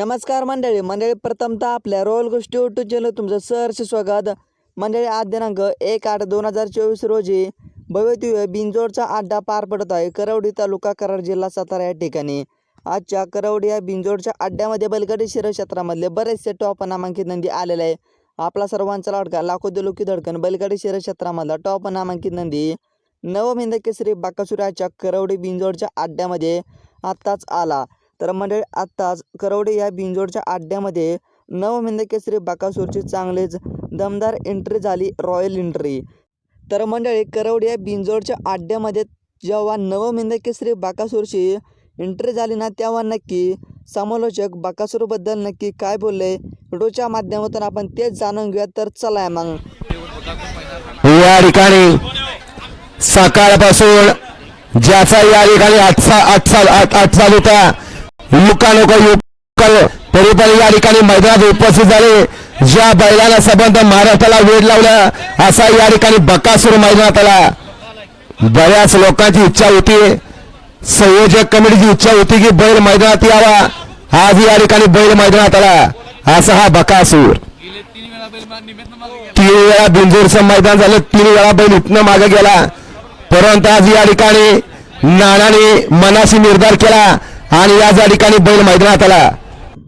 नमस्कार मंडळी. मंडळी प्रथमतः आपल्या रॉयल गोष्टी यूट्यूब चॅनल तुमचं सहर्ष स्वागत. मंडळी आज दिनांक एक आठ दोन हजार चोवीस रोजी भव्यदिव्य बिंजोडचा अड्डा पार पडत आहे. करवडी तालुका कराड जिल्हा सातारा या ठिकाणी. आजच्या करवडी या बिंजोडच्या अड्ड्यामध्ये बैलगाडी शिर क्षेत्रामधले बरेचसे टॉप नामांकित नंदी आलेले आहे आपला सर्वांचा लाडका लाखो दिलोकी धडकन बैलगाडी शिर क्षेत्रामधला टॉप नामांकित नंदी नवमिंद केसरी बाकासुराच्या करवडी बिंजोडच्या अड्ड्यामध्ये आत्ताच आला. तर मंडळी आत्ताच करवडे या बिंजोडच्या अड्ड्यामध्ये नवमिंदकेशरी बाकासूरची चांगलीच दमदार एंट्री झाली रॉयल एंट्री. तर मंडळी करवडे या बिंजोडच्या अड्ड्यामध्ये जेव्हा नवमेंदकेसरी बाकासूरची एंट्री झाली ना तेव्हा नक्की समालोचक बाकासूरबद्दल नक्की काय बोलले? व्हिडिओच्या माध्यमातून आपण तेच जाणून घेऊया. तर चला मग. या ठिकाणी सकाळपासून ज्याचा या ठिकाणी आठचा आठचा आठ आठ चालू होता युका लोक युकल तरी या ठिकाणी मैदानात उपस्थित झाले. ज्या बैलाला संबंध महाराष्ट्राला वेळ लावला असा या ठिकाणी बकासूर मैदानात आला. बऱ्याच लोकांची इच्छा होती. संयोजक कमिटीची इच्छा होती की बैल मैदानात यावा. आज या ठिकाणी बैल मैदानात आला. असा हा बकासूर. तीन वेळा बिंजोरचं मैदान झालं. तीन वेळा बैल इथनं मागे गेला. परंतु आज या ठिकाणी नानाने मनाशी निर्धार केला. आणि याच या ठिकाणी बैल मैदानात आला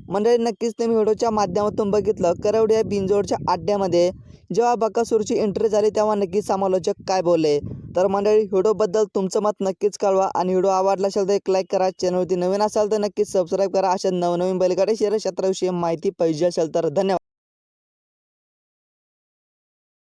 मंडळी नक्कीच तुम्ही व्हिडिओच्या माध्यमातून बघितलं. करवडे बिंजोडच्या आड्ड्यामध्ये जेव्हा बकासूरची एंट्री झाली तेव्हा नक्कीच समालोचक काय बोलले? तर मंडळी व्हिडिओबद्दल तुमचं मत नक्कीच कळवा आणि व्हिडिओ आवडला असेल तर एक लाईक करा. चॅनलवरती नवीन असाल तर नक्कीच सबस्क्राईब करा. अशा नवनवीन बैलगाडी शेअर क्षेत्राविषयी माहिती पाहिजे असेल तर धन्यवाद.